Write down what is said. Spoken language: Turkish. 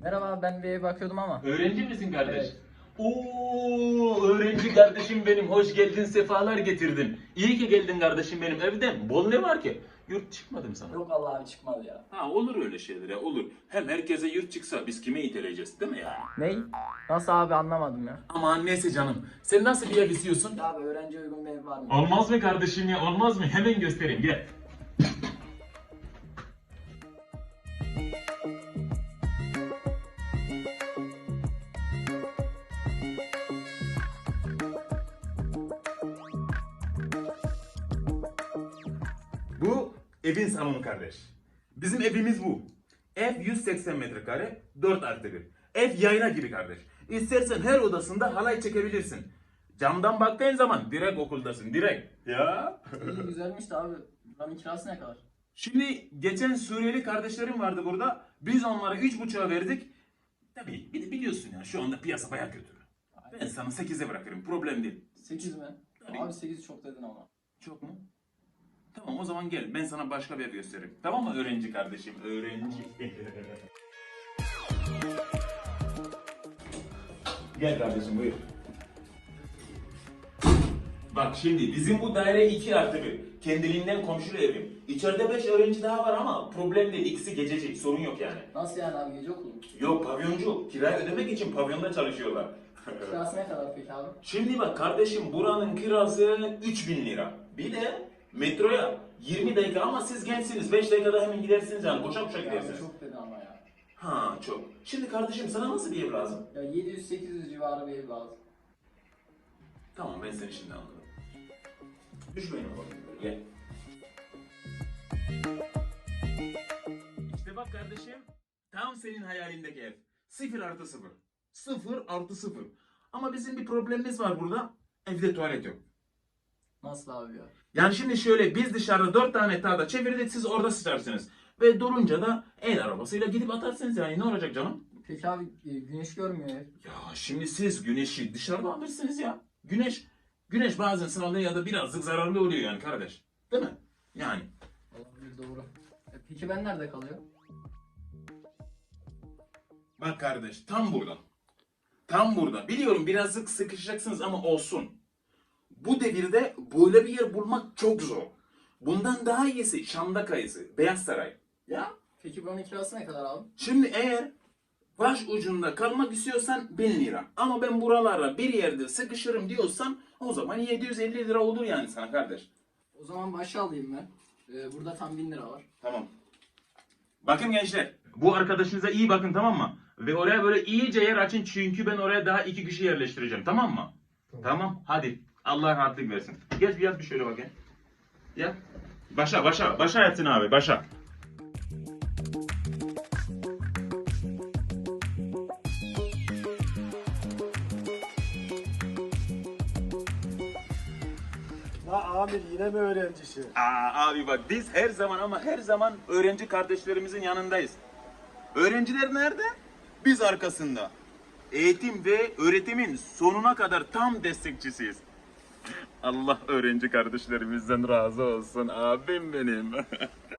Merhaba ben bir bakıyordum ama. Öğrenci misin kardeş? Evet. Oo, öğrenci kardeşim benim. Hoş geldin, sefalar getirdin. İyi ki geldin kardeşim benim. Evde bol ne var ki? Yurt çıkmadım sana. Yok Allah abi çıkmadı ya. Ha olur öyle şeyler ya olur. Hem herkese yurt çıksa biz kime iteleyeceğiz değil mi ya? Ney? Nasıl abi anlamadım ya. Aman neyse canım. Sen nasıl bir ev istiyorsun? Ya abi öğrenci uygun bir ev var mı? Olmaz mı kardeşim ya olmaz mı? Hemen göstereyim gel. Bu evin salonu kardeş. Bizim evimiz bu. Ev 180 metrekare, 4 artı 1. Ev yayla gibi kardeş. İstersen her odasında halay çekebilirsin. Camdan baktığın zaman direkt okuldasın, direkt. Ya. İyi güzelmiş de abi. Buranın kirası ne kadar? Şimdi geçen Suriyeli kardeşlerim vardı burada. Biz onlara 3,5'a verdik. Tabii bir de biliyorsun ya şu anda piyasa bayağı kötü. Ben sana 8'e bırakırım problem değil. 8 mi? Tabii. Abi 8 çok dedin ama. Çok mu? Tamam o zaman gel ben sana başka bir ev göstereyim. Tamam mı öğrenci kardeşim? Öğrenci. gel kardeşim buyur. Bak şimdi bizim bu daire 2 artı 1. Kendiliğinden komşulu evim. İçeride 5 öğrenci daha var ama problem değil. İkisi gececik sorun yok yani. Nasıl yani abi gece okulu mu? Yok pavyoncu. Kirayı ödemek için pavyonda çalışıyorlar. Kirası ne kadar peki abi? Şimdi bak kardeşim buranın kirası 3000 lira. Bir de metroya 20 dakika ama siz gençsiniz. 5 dakikada hemen gidersiniz yani. Koşa koşa gidersiniz. çok dedi ama ya. Ha çok. Şimdi kardeşim sana nasıl bir ev lazım? Ya 700-800 civarı bir ev lazım. Tamam ben seni şimdi anladım. Düş benim oğlum. Gel. İşte bak kardeşim. Tam senin hayalindeki ev. 0 artı 0. 0 artı 0. Ama bizim bir problemimiz var burada. Evde tuvalet yok. Nasıl abi ya? Yani şimdi şöyle biz dışarıda 4 tane tahta çevirdik siz orada sıçarsınız. Ve durunca da el arabasıyla gidip atarsınız yani ne olacak canım? Peki abi e, güneş görmüyor. Ya şimdi siz güneşi dışarıda alırsınız ya. Güneş, güneş bazen sağlığı ya da birazcık zararlı oluyor yani kardeş. Değil mi? Yani. Olabilir doğru. E, peki ben nerede kalıyorum? Bak kardeş tam burada. Tam burada. Biliyorum birazcık sıkışacaksınız ama olsun. Bu devirde böyle bir yer bulmak çok zor. Bundan daha iyisi Şam'da kayısı, Beyaz Saray. Ya Peki buranın kirası ne kadar abi? Şimdi eğer baş ucunda kalmak istiyorsan 1000 lira. Ama ben buralarda bir yerde sıkışırım diyorsan o zaman 750 lira olur yani sana kardeş. O zaman başa alayım ben. E, burada tam 1000 lira var. Tamam. Bakın gençler. Bu arkadaşınıza iyi bakın tamam mı? Ve oraya böyle iyice yer açın çünkü ben oraya daha iki kişi yerleştireceğim tamam mı? Tamam. Hadi. Allah rahatlık versin. Geç biraz bir şöyle bakayım. Ya. Başa başa. Başa yatsın abi başa. La Amir yine mi öğrencisi? Aa, abi bak biz her zaman ama her zaman öğrenci kardeşlerimizin yanındayız. Öğrenciler nerede? Biz arkasında. Eğitim ve öğretimin sonuna kadar tam destekçisiyiz. Allah öğrenci kardeşlerimizden razı olsun abim benim.